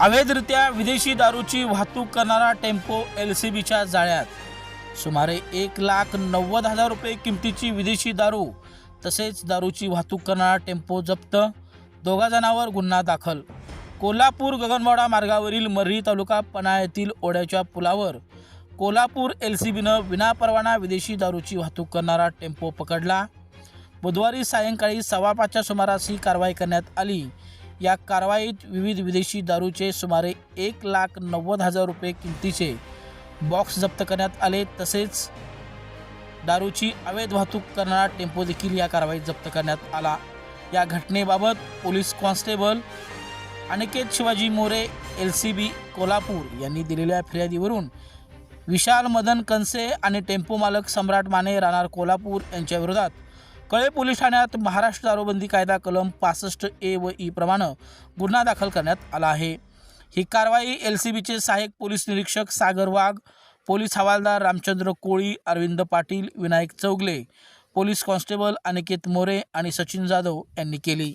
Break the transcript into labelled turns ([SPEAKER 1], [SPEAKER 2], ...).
[SPEAKER 1] अवैधरित्या विदेशी दारूची वाहतूक करणारा टेम्पो एल सी बीच्या जाळ्यात. सुमारे एक लाख नव्वद हजार रुपये किमतीची विदेशी दारू तसेच दारूची वाहतूक करणारा टेम्पो जप्त दोघा जणांवर गुन्हा दाखल. कोल्हापूर गगनवाडा मार्गावरील मर्री तालुका पणा येथील ओढ्याच्या पुलावर कोल्हापूर एल सी बीनं विनापरवाना विदेशी दारूची वाहतूक करणारा टेम्पो पकडला. बुधवारी सायंकाळी सव्वा पाचच्या सुमारास ही कारवाई करण्यात आली. या कारवाईत विविध विदेशी दारूचे सुमारे एक लाख नव्वद हजार रुपये किमतीचे बॉक्स जप्त करण्यात आले. तसेच दारूची अवैध वाहतूक करणारा टेम्पो देखील या कारवाईत जप्त करण्यात आला. या घटनेबाबत police constable Aniket Shivaji More L C B Kolhapur यांनी दिलेल्या फिर्यादीवरून विशाल मदन कनसे आणि टेम्पो मालक सम्राट माने राहणार कोल्हापूर यांच्या विरोधात कळे पोलीस ठाण्यात महाराष्ट्र दारूबंदी कायदा कलम पासष्ट ए व ई प्रमाणे गुन्हा दाखल करण्यात आला आहे. ही कारवाई एल सी बीचे सहाय्यक पोलीस निरीक्षक सागर वाघ पोलीस हवालदार रामचंद्र कोळी अरविंद पाटील विनायक चौगले पोलीस कॉन्स्टेबल अनिकेत मोरे आणि सचिन जाधव यांनी केली.